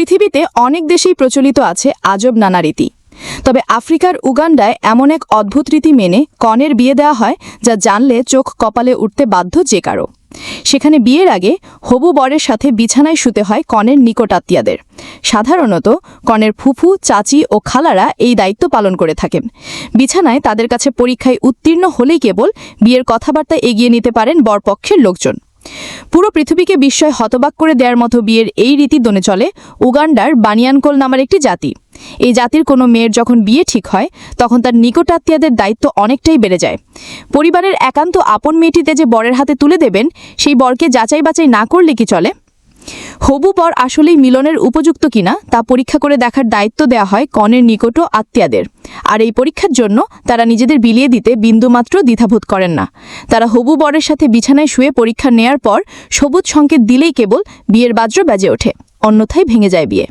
পৃথিবীতে অনেক দেশেই প্রচলিত আছে আজব নানা রীতি। তবে আফ্রিকার উগান্ডায় এমন এক অদ্ভুত রীতি মেনে কনের বিয়ে দেওয়া হয় যা জানলে চোখ কপালে উঠতে বাধ্য যে কারও। সেখানে বিয়ের আগে হবু বরের সাথে বিছানায় শুতে হয় কনের নিকটাত্মীয়াদের সাধারণত কনের ফুফু, চাচি ও খালারা এই দায়িত্ব পালন করে থাকেন। বিছানায় তাদের কাছে পরীক্ষায় উত্তীর্ণ হলেই কেবল বিয়ের কথাবার্তা এগিয়ে নিতে পারেন বরপক্ষের লোকজন। পুরো পৃথিবীকে বিস্ময় হতবাক করে দেওয়ার মতো বিয়ের এই রীতি দনে চলে উগান্ডার বানিয়ানকোল নামের একটি জাতি। এই জাতির কোনো মেয়ের যখন বিয়ে ঠিক হয়, তখন তার নিকটাত্মীয়দের দায়িত্ব অনেকটাই বেড়ে যায়। পরিবারের একান্ত আপন মেয়েটিতে যে বরের হাতে তুলে দেবেন, সেই বরকে যাচাই বাছাই না করলে কি চলে? হবু বর আসলেই মিলনের উপযুক্ত কিনা তা পরীক্ষা করে দেখার দায়িত্ব দেয়া হয় কনের নিকট আত্মীয়াদের। আর এই পরীক্ষার জন্য তারা নিজেদের বিলিয়ে দিতে বিন্দুমাত্র দ্বিধাবোধ করেন না। তারা হবু বরের সাথে বিছানায় শুয়ে পরীক্ষা নেয়ার পর সবুজ সংকেত দিলেই কেবল বিয়ের বাজ্র বাজে ওঠে, অন্যথায় ভেঙে যায় বিয়ে।